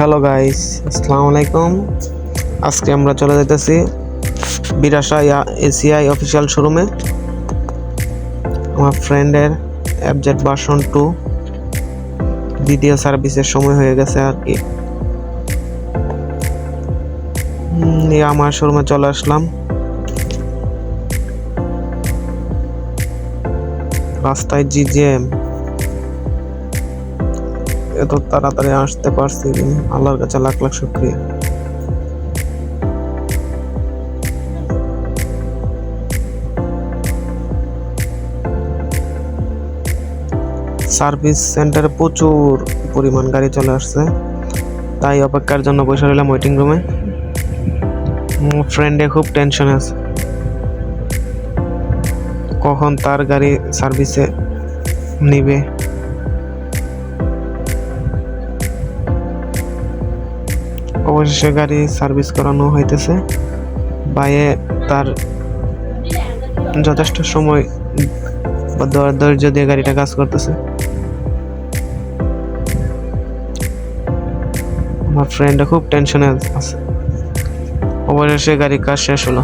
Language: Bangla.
হ্যালো গাইস আসসালামু আলাইকুম আজকে আমরা চলে যেতেছি বিরাশা এসিআই অফিসিয়াল শোরুমে আমার ফ্রেন্ডের অ্যাবজেট ভার্সন টু দ্বিতীয় সার্ভিসের সময় হয়ে গেছে আর কি। আমার শোরুমে চলে আসলাম। রাস্তায় জিজিএম এত তাড়াতাড়ি আসতে পারছি আল্লাহর কাছে লাখ লাখ শুক্রিয়া। সার্ভিস সেন্টারে প্রচুর পরিমাণ গাড়ি চলে আসছে। তাই অপেক্ষার জন্য বসে রইলাম ওয়েটিং রুমে ফ্রেন্ডে খুব টেনশন আছে। কখন তার গাড়ি সার্ভিসে নিবে? অবশেষে গাড়ি সার্ভিস করানো হইতেছে। বাইয়ে তার যথেষ্ট সময় ধৈর্য দিয়ে গাড়িটা কাজ করতেছে। আমার ফ্রেন্ডটা খুব টেনশনে আছে। অবশেষে গাড়ির কাজ শেষ হলো।